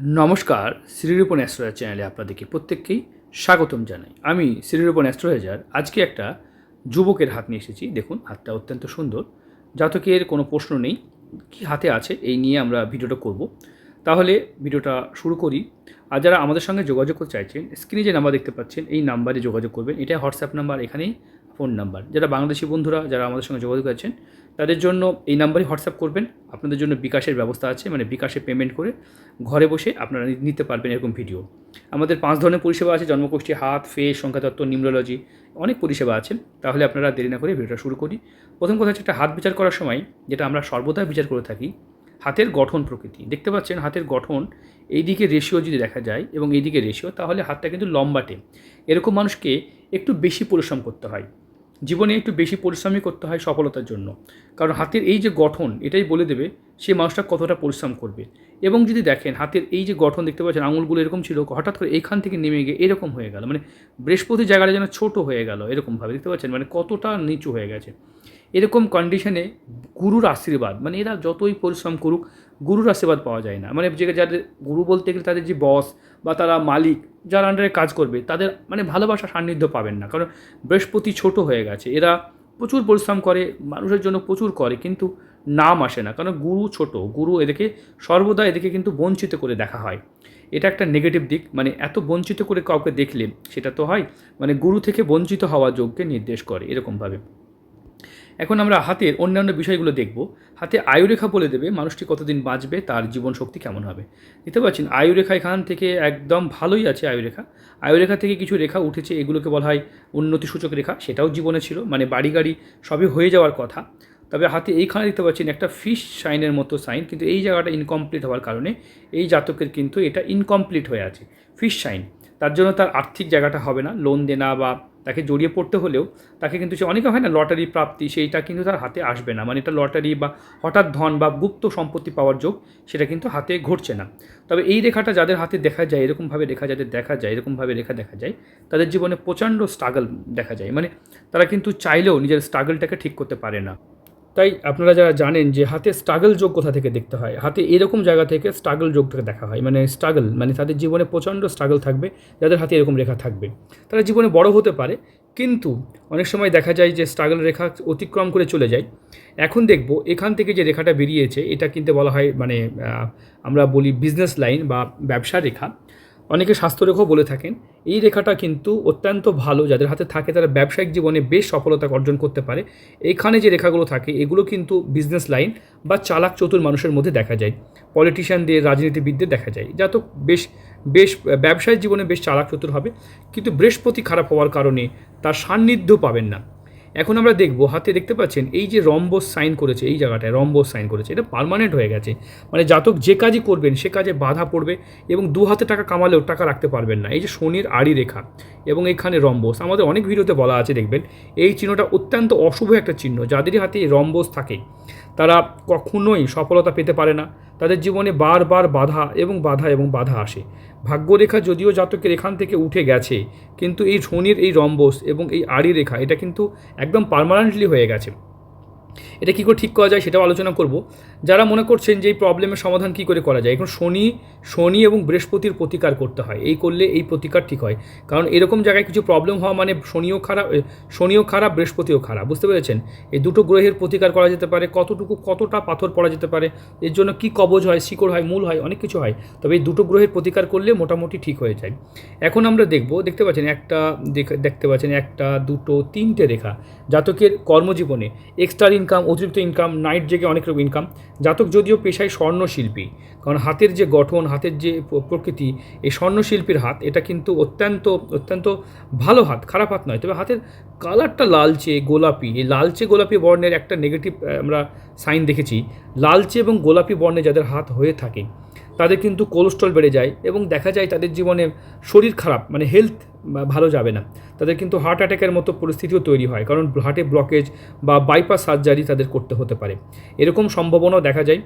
নমস্কার শ্রীরূপন অ্যাস্ট্রোলজার চ্যানেলে আপনাদেরকে প্রত্যেককেই স্বাগতম জানাই। আমি শ্রীরূপন অ্যাস্ট্রোলজার। আজকে একটা যুবকের হাত নিয়ে এসেছি। দেখুন, হাতটা অত্যন্ত সুন্দর। জাতকের কোনো প্রশ্ন নেই। কি হাতে আছে এই নিয়ে আমরা ভিডিওটা করব। তাহলে ভিডিওটা শুরু করি। আর যারা আমাদের সঙ্গে যোগাযোগ করতে চাইছেন, স্ক্রিনে যে নাম্বার দেখতে পাচ্ছেন, এই নাম্বারে যোগাযোগ করবেন। এটা হোয়াটসঅ্যাপ নাম্বার, এখানেই ফোন নাম্বার। যারা বাংলাদেশি বন্ধুরা, যারা আমাদের সঙ্গে যোগাযোগ আছেন, তাদের জন্য এই নাম্বারে হোয়াটসঅ্যাপ করবেন। আপনাদের জন্য বিকাশের ব্যবস্থা আছে মানে বিকাশে পেমেন্ট করে ঘরে বসে আপনারা নিতে পারবেন এরকম ভিডিও আমাদের পাঁচ ধরনের পরিষেবা আছে জন্মকোষ্ঠী হাত ফেস সংখ্যাতত্ত্ব নিউমোলজি অনেক পরিষেবা আছে। তাহলে আপনারা দেরি না করে ভিডিওটা শুরু করি। প্রথম কথা হচ্ছে একটা হাত বিচার করার সময়, যেটা আমরা সর্বদা বিচার করে থাকি, হাতের গঠন প্রকৃতি। দেখতে পাচ্ছেন, হাতের গঠন এই দিকে রেশিও যদি দেখা যায় এবং এই দিকে রেশিও তাহলে হাতটা কিন্তু লম্বাটে। এরকম মানুষকে একটু বেশি পরিশ্রম করতে হয়। জীবনে একটু বেশি পরিশ্রমই করতে হয় সফলতার জন্য। কারণ হাতের এই যে গঠন, এটাই বলে দেবে সে মানুষটা কতটা পরিশ্রম করবে। এবং যদি দেখেন হাতের এই যে গঠন দেখতে পাচ্ছেন, আঙুলগুলো এরকম ছিল, হঠাৎ করে এখান থেকে নেমে গিয়ে এরকম হয়ে গেল। মানে বৃহস্পতি জায়গাটা যেন ছোট হয়ে গেল এরকমভাবে, দেখতে পাচ্ছেন? মানে কতটা নিচু হয়ে গেছে। এরকম কন্ডিশনে গুরুর আশীর্বাদ মানে এরা যতই পরিশ্রম করুক, গুরুর আশীর্বাদ পাওয়া যায় না। মানে যে যাদের, গুরু বলতে গেলে তাদের যে বস বা তারা মালিক, যার আন্ডারে কাজ করবে, তাদের মানে ভালোবাসা সান্নিধ্য পাবেন না। কারণ বৃহস্পতি ছোট হয়ে গেছে, এরা প্রচুর পরিশ্রম করে, মানুষের জন্য প্রচুর করে, কিন্তু নাম আসে না। কারণ গুরু ছোট, গুরু এদেরকে সর্বদা এদেরকে কিন্তু বঞ্চিত করে দেখা হয়। এটা একটা নেগেটিভ দিক মানে এত বঞ্চিত করে কাউকে দেখলে, সেটা তো হয় মানে গুরু থেকে বঞ্চিত হওয়া যোগকে নির্দেশ করে, এরকমভাবে। এখন আমরা হাতের অন্যান্য বিষয়গুলো দেখব। হাতে আয়ুরেখা বলে দেবে মানুষটি কতদিন বাঁচবে, তার জীবন শক্তি কেমন হবে। দেখতে পাচ্ছেন, আয়ুরেখা এখান থেকে একদম ভালোই আছে আয়ুরেখা। আয়ুরেখা থেকে কিছু রেখা উঠেছে, এগুলোকে বলা হয় উন্নতিসূচক রেখা। সেটাও জীবনে ছিল মানে বাড়ি গাড়ি সবই হয়ে যাওয়ার কথা। তবে হাতে এইখানে দেখতে পাচ্ছেন একটা ফিশ সাইনের মতো সাইন কিন্তু এই জায়গাটা ইনকমপ্লিট হওয়ার কারণে এই জাতকের কিন্তু এটা ইনকমপ্লিট হয়ে আছে ফিশ সাইন তার জন্য তার আর্থিক জায়গাটা হবে না লোন দেনা বা তাকে জড়িয়ে পড়তে হলেও তাকে কিন্তু সে অনেকে হয় না লটারি প্রাপ্তি, সেইটা কিন্তু তার হাতে আসবে না। মানে এটা লটারি বা হঠাৎ ধন বা গুপ্ত সম্পত্তি পাওয়ার যোগ সেটা কিন্তু হাতে ঘটছে না। তবে এই রেখাটা যাদের হাতে দেখা যায়, এরকমভাবে রেখা যাদের দেখা যায়, এরকমভাবে রেখা দেখা যায়, তাদের জীবনে প্রচণ্ড স্ট্রাগল দেখা যায়। মানে তারা কিন্তু চাইলেও নিজের স্ট্রাগলটাকে ঠিক করতে পারে না। তাই আপনারা যারা জানেন যে হাতে স্ট্রাগল যোগ কোথা থেকে দেখতে হয়, হাতে এরকম জায়গা থেকে স্ট্রাগল যোগটাকে দেখা হয় মানে স্ট্রাগল মানে তাদের জীবনে প্রচণ্ড স্ট্রাগল থাকবে, যাদের হাতে এরকম রেখা থাকবে। তারা জীবনে বড় হতে পারে, কিন্তু অনেক সময় দেখা যায় যে স্ট্রাগল রেখা অতিক্রম করে চলে যায়। এখন দেখব এখান থেকে যে রেখাটা বেরিয়েছে, এটা কিন্তু বলা হয় মানে আমরা বলি বিজনেস লাইন বা ব্যবসা রেখা। অনেকে স্বাস্থ্যরেখাও বলে থাকেন, এই রেখাটা কিন্তু অত্যন্ত ভালো, যাদের হাতে থাকে তারা ব্যবসায়িক জীবনে বেশ সফলতা অর্জন করতে পারে। এখানে যে রেখাগুলো থাকে, এগুলো কিন্তু বিজনেস লাইন বা চালাক চতুর মানুষের মধ্যে দেখা যায়। পলিটিশিয়ানদের রাজনীতিবিদদের দেখা যায়, যা তো বেশ বেশ ব্যবসায়িক জীবনে বেশ চালাক চতুর হবে। কিন্তু বৃহস্পতি খারাপ হওয়ার কারণে তার সান্নিধ্য পাবেন না। এখন আমরা দেখব, হাতে দেখতে পাচ্ছেন, এই যে রম্বস সাইন করেছে, এই জায়গাটায় রম্বস সাইন করেছে, এটা পার্মানেন্ট হয়ে গেছে। মানে জাতক যে কাজই করবেন, সে কাজে বাধা পড়বে এবং দু হাতে টাকা কামালেও টাকা রাখতে পারবেন না। এই যে শনির আড়ি রেখা এবং এখানে রম্বস, আমাদের অনেক ভিডিওতে বলা আছে, দেখবেন, এই চিহ্নটা অত্যন্ত অশুভ একটা চিহ্ন, যাদেরই হাতে এই রম্বস থাকে, তারা কখনোই সফলতা পেতে পারে না। তাদের জীবনে বারবার বাধা এবং বাধা এবং বাধা আসে। ভাগ্যরেখা যদিও জাতকের এখান থেকে উঠে গেছে, কিন্তু এই শনির এই রম্বস এবং এই আড়ি রেখা, এটা কিন্তু একদম পারমানেন্টলি হয়ে গেছে। এটা কী করে ঠিক করা যায় সেটাও আলোচনা করব। যারা মনে করছেন যে এই প্রবলেমের সমাধান কী করে করা যায়, এখন শনি শনি এবং বৃহস্পতির প্রতিকার করতে হয়। এই করলে এই প্রতিকার ঠিক হয়। কারণ এরকম জায়গায় কিছু প্রবলেম হওয়া মানে শনিও খারাপ শনিও খারাপ, বৃহস্পতিও খারাপ। বুঝতে পেরেছেন? এই দুটো গ্রহের প্রতিকার করা যেতে পারে, কতটুকু, কতটা পাথর পড়া যেতে পারে, এর জন্য কী কবজ হয়, শিকড় হয়, মূল হয়, অনেক কিছু হয়। তবে এই দুটো গ্রহের প্রতিকার করলে মোটামুটি ঠিক হয়ে যায়। এখন আমরা দেখব, দেখতে পাচ্ছেন একটা, দেখ- দেখতে পাচ্ছেন একটা, দুটো, তিনটে রেখা। জাতকের কর্মজীবনে এক্সট্রা ইনকাম অতিরিক্ত ইনকাম নাইট জেগে অনেক রকম ইনকাম জাতক যদিও পেশায় স্বর্ণশিল্পী, কারণ হাতের যে গঠন, হাতের যে প্রকৃতি, এই স্বর্ণশিল্পীর হাত, এটা কিন্তু অত্যন্ত অত্যন্ত ভালো হাত, খারাপ হাত নয়। তবে হাতের কালারটা লালচে, গোলাপি, এই লালচে গোলাপি বর্ণের একটা নেগেটিভ আমরা সাইন দেখেছি। লালচে এবং গোলাপি বর্ণে যাদের হাত হয়ে থাকে তাদের কিন্তু কোলেস্ট্রল বেড়ে যায় এবং দেখা যায় তাদের জীবনে শরীর খারাপ মানে হেলথ ভালো যাবে না। তাদের কিন্তু হার্ট অ্যাটাকের মতো পরিস্থিতিও তৈরি হয়, কারণ হার্টে ব্লকেজ বা বাইপাস সার্জারি তাদের করতে হতে পারে। এরকম সম্ভাবনাও দেখা যায়।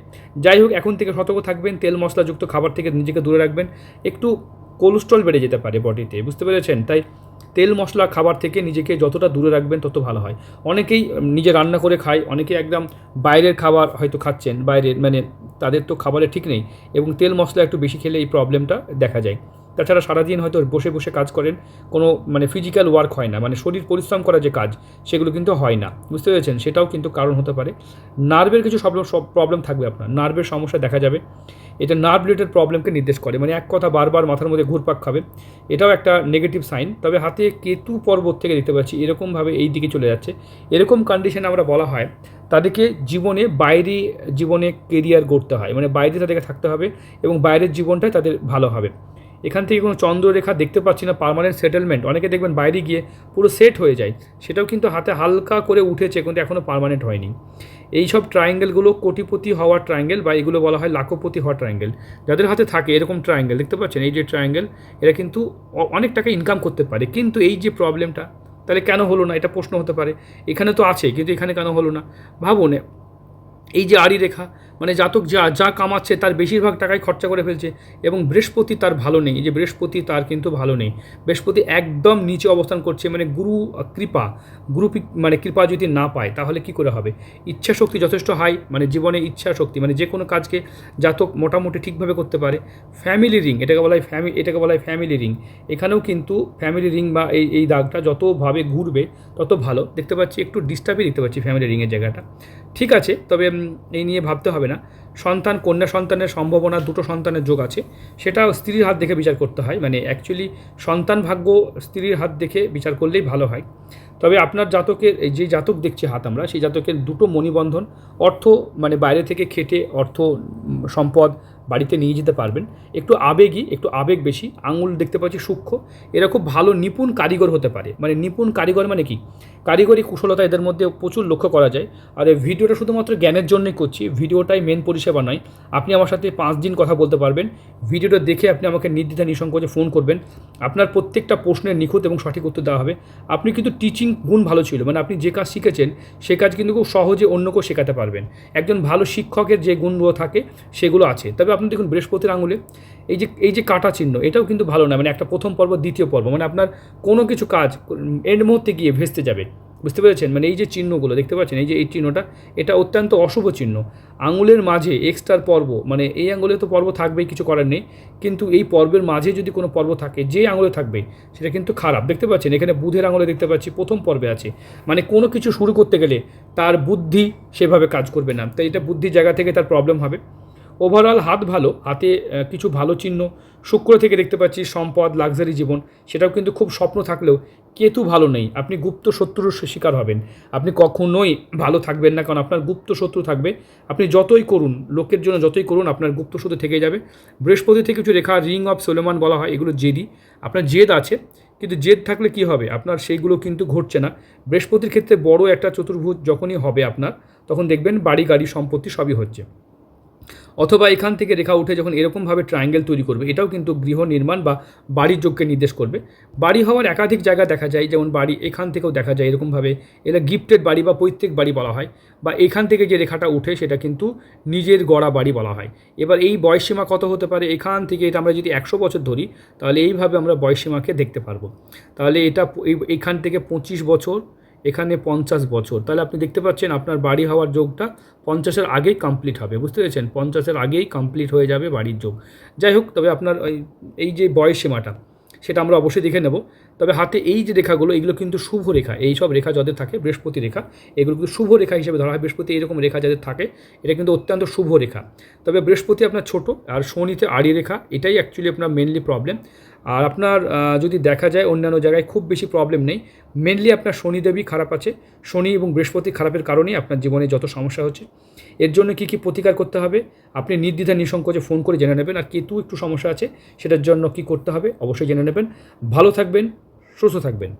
যাই হোক, এখন থেকে সতর্ক থাকবেন, তেল মশলাযুক্ত খাবার থেকে নিজেকে দূরে রাখবেন, একটু কোলেস্ট্রল বেড়ে যেতে পারে বডিতে বুঝতে পেরেছেন? তাই তেল মশলা খাবার থেকে নিজেকে যতটা দূরে রাখবেন, তত ভালো হয়। অনেকেই নিজে রান্না করে খায়, অনেকেই একদম বাইরের খাবার হয়তো খাচ্ছেন, বাইরের মানে তাদের তো খাবারে ঠিক নেই এবং তেল মশলা একটু বেশি খেলে এই প্রবলেমটা দেখা যায়। তাছাড়া সারাদিন হয়তো বসে বসে কাজ করেন, কোনো মানে ফিজিক্যাল ওয়ার্ক হয় না মানে শরীর পরিশ্রম করা যে কাজ, সেগুলো কিন্তু হয় না। বুঝতে পেরেছেন? সেটাও কিন্তু কারণ হতে পারে। নার্ভের কিছু সব প্রবলেম থাকবে আপনার। নার্ভের সমস্যা দেখা যাবে। এটা নার্ভ রিলেটেড প্রবলেমকে নির্দেশ করে। মানে এক কথা বারবার মাথার মধ্যে ঘুরপাক খাবে। এটাও একটা নেগেটিভ সাইন তবে হাতে কেতু পর্বত থেকে দেখতে পাচ্ছি, এরকমভাবে এই দিকে চলে যাচ্ছে। এরকম কন্ডিশনে আমরা বলা হয়, তাদেরকে জীবনে বাইরে জীবনে কেরিয়ার গড়তে হয়। মানে বাইরে তাদেরকে থাকতে হবে এবং বাইরের জীবনটাই তাদের ভালো হবে। এখান থেকে কোনো চন্দ্ররেখা দেখতে পাচ্ছি না পারমানেন্ট সেটেলমেন্ট অনেকে দেখবেন বাইরে গিয়ে পুরো সেট হয়ে যায়। সেটাও কিন্তু হাতে হালকা করে উঠেছে, কিন্তু এখনও পারমানেন্ট হয়নি। এই সব ট্রায়াঙ্গেলগুলো কোটিপতি হওয়ার ট্রায়াঙ্গেল বা এগুলো বলা হয় লাখপতি হওয়ার ট্রায়াঙ্গেল যাদের হাতে থাকে এরকম ট্রায়াঙ্গেল দেখতে পাচ্ছেন? এই যে ট্রায়াঙ্গেল এরা কিন্তু অনেক টাকা ইনকাম করতে পারে। কিন্তু এই যে প্রবলেমটা তাহলে কেন হলো না? এটা প্রশ্ন হতে পারে। এখানে তো আছে, কিন্তু এখানে কেন হলো না? ভাবুন এই যে আড়ি রেখা মানে জাতক যা যা কামাচ্ছে তার বেশিরভাগ টাকাই খরচা করে ফেলছে এবং বৃহস্পতি তার ভালো নেই। যে বৃহস্পতি তার কিন্তু ভালো নেই। বৃহস্পতি একদম নিচে অবস্থান করছে মানে গুরু কৃপা, গুরু মানে কৃপা যদি না পায়, তাহলে কি করে হবে? ইচ্ছা শক্তি যথেষ্ট হাই মানে জীবনে ইচ্ছা শক্তি মানে যে কোনো কাজকে জাতক মোটামুটি ঠিকভাবে করতে পারে। ফ্যামিলি রিং, এটাকে বলা হয় ফ্যামিলি এটাকে বলা হয় ফ্যামিলি রিং। এখানেও কিন্তু ফ্যামিলি রিং বা এই এই দাগটা যতভাবে ঘুরবে, তত ভালো। দেখতে পাচ্ছি, একটু ডিস্টার্বই দেখতে পাচ্ছি ফ্যামিলি রিংয়ের জায়গাটা। ঠিক আছে, তবে এই নিয়ে ভাবতে হবে না। সন্তান, কন্যা সন্তানের সম্ভাবনা, দুটো সন্তানের যোগ আছে। সেটা স্ত্রীর হাত দেখে বিচার করতে হয়। মানে অ্যাকচুয়ালি সন্তান ভাগ্য স্ত্রীর হাত দেখে বিচার করলেই ভালো হয়। তবে আপনার জাতকের যে জাতক দেখছি হাত আমরা, সেই জাতকের দুটো মণিবন্ধন, অর্থ মানে বাইরে থেকে খেটে অর্থ সম্পদ বাড়িতে নিয়ে যেতে পারবেন। একটু আবেগী, একটু আবেগ বেশি, আঙুল দেখতে পাচ্ছি সূক্ষ্ম। এরা খুব ভালো নিপুণ কারিগর হতে পারে। মানে নিপুণ কারিগর মানে কি? কারিগরি কুশলতা এদের মধ্যে প্রচুর লক্ষ্য করা যায়। আর এই ভিডিওটা শুধুমাত্র জ্ঞানের জন্যই করছি, ভিডিওটাই মেন পরিষেবা নয়। আপনি আমার সাথে পাঁচ দিন কথা বলতে পারবেন। ভিডিওটা দেখে আপনি আমাকে নির্দ্বিধা নিঃসংকোচে ফোন করবেন। আপনার প্রত্যেকটা প্রশ্নের নিখুঁত এবং সঠিক উত্তর দেওয়া হবে। আপনি কিন্তু টিচিং গুণ ভালো ছিল। মানে আপনি যে কাজ শিখেছেন, সে কাজ কিন্তু খুব সহজে অন্যকেও শেখাতে পারবেন। একজন ভালো শিক্ষকের যে গুণগুলো থাকে, সেগুলো আছে। তবে আপনি দেখুন বৃহস্পতির আঙুলে, এই যে এই যে কাটা চিহ্ন, এটাও কিন্তু ভালো না মানে একটা প্রথম পর্ব, দ্বিতীয় পর্ব মানে আপনার কোনো কিছু কাজ এন্ড মুহূর্তে গিয়ে ভেস্তে যাবে, বুঝতে পেরেছেন? মানে এই যে চিহ্নগুলো, দেখতে পাচ্ছেন, এই যে, এই চিহ্নটা, এটা অত্যন্ত অশুভ চিহ্ন। আঙুলের মাঝে এক্সট্রার পর্ব মানে এই আঙুলে তো পর্ব থাকবেই, কিছু করার নেই, কিন্তু এই পর্বের মাঝে যদি কোনো পর্ব থাকে, যে আঙুলে থাকবে, সেটা কিন্তু খারাপ। দেখতে পাচ্ছেন, এখানে বুধের আঙুলে দেখতে পাচ্ছি, প্রথম পর্বে আছে। মানে কোনো কিছু শুরু করতে গেলে, তার বুদ্ধি সেভাবে কাজ করবে না। তাই এটা বুদ্ধির জায়গা থেকে তার প্রবলেম হবে। ওভারঅল হাত ভালো, হাতে কিছু ভালো চিহ্ন, শুক্র থেকে দেখতে পাচ্ছি সম্পদ লাক্সারি জীবন, সেটাও কিন্তু খুব স্বপ্ন থাকলেও কেতু ভালো নেই। আপনি গুপ্ত শত্রুর শিকার হবেন। আপনি কখনোই ভালো থাকবেন না, কারণ আপনার গুপ্ত শত্রু থাকবে। আপনি যতই করুন, লোকের জন্য যতই করুন, আপনার গুপ্ত শত্রু থেকে যাবে। বৃহস্পতি থেকে কিছু রেখা রিং অফ সোলেমান বলা হয়, এগুলো জেদি। আপনার জেদ আছে, কিন্তু জেদ থাকলে কি হবে? আপনার সেইগুলো কিন্তু ঘটছে না। বৃহস্পতির ক্ষেত্রে বড় একটা চতুর্ভুজ যখনই হবে আপনার, তখন দেখবেন বাড়ি গাড়ি সম্পত্তি সবই হচ্ছে। অথবা এখান থেকে রেখা উঠে যখন এরকমভাবে ট্রায়াঙ্গেল তৈরি করবে, এটাও কিন্তু গৃহ নির্মাণ বা বাড়ির যোগকে নির্দেশ করবে। বাড়ি হওয়ার একাধিক জায়গা দেখা যায়, যেমন বাড়ি এখান থেকেও দেখা যায় এরকমভাবে এটা গিফটেড বাড়ি বা পৈতৃক বাড়ি বলা হয়, বা এখান থেকে যে রেখাটা উঠে সেটা কিন্তু নিজের গড়া বাড়ি বলা হয়। এবার এই বয়সসীমা কত হতে পারে? এখান থেকে এটা আমরা যদি একশো বছর ধরি, তাহলে এইভাবে আমরা বয়সসীমাকে দেখতে পারব। তাহলে এটা এইখান থেকে পঁচিশ বছর এখানে পঞ্চাশ বছর। তাহলে আপনি দেখতে পাচ্ছেন আপনার বাড়ি হওয়ার যোগটা পঞ্চাশের আগেই কমপ্লিট হবে, বুঝতে পেরেছেন? পঞ্চাশের আগেই কমপ্লিট হয়ে যাবে বাড়ির যোগ। যাই হোক, তবে আপনার এই যে বয়স সীমাটা, সেটা আমরা অবশ্যই দেখে নেব। তবে হাতে এই যে রেখাগুলো, এগুলো কিন্তু শুভ রেখা। এই সব রেখা যাদের থাকে, বৃহস্পতি রেখা, এগুলো কিন্তু শুভ রেখা হিসেবে ধরা হয়। বৃহস্পতি এরকম রেখা যাদের থাকে, এটা কিন্তু অত্যন্ত শুভ রেখা। তবে বৃহস্পতি আপনার ছোট, আর শনিতে আড়ি রেখা, এটাই অ্যাকচুয়ালি আপনার মেনলি প্রবলেম আর আপনার যদি দেখা যায় অন্যান্য জায়গায় খুব বেশি প্রবলেম নেই মেনলি আপনার শনিদেবী খারাপ আছে। শনি এবং বৃহস্পতি খারাপের কারণেই আপনার জীবনে যত সমস্যা হচ্ছে। এর জন্য কি কি প্রতিকার করতে হবে? আপনি নির্দ্বিধা নিঃসংকোচে ফোন করে জেনে নেবেন। আর কেতু একটু সমস্যা আছে, সেটার জন্য কি করতে হবে? অবশ্যই জেনে নেবেন। ভালো থাকবেন, সুস্থ থাকবেন।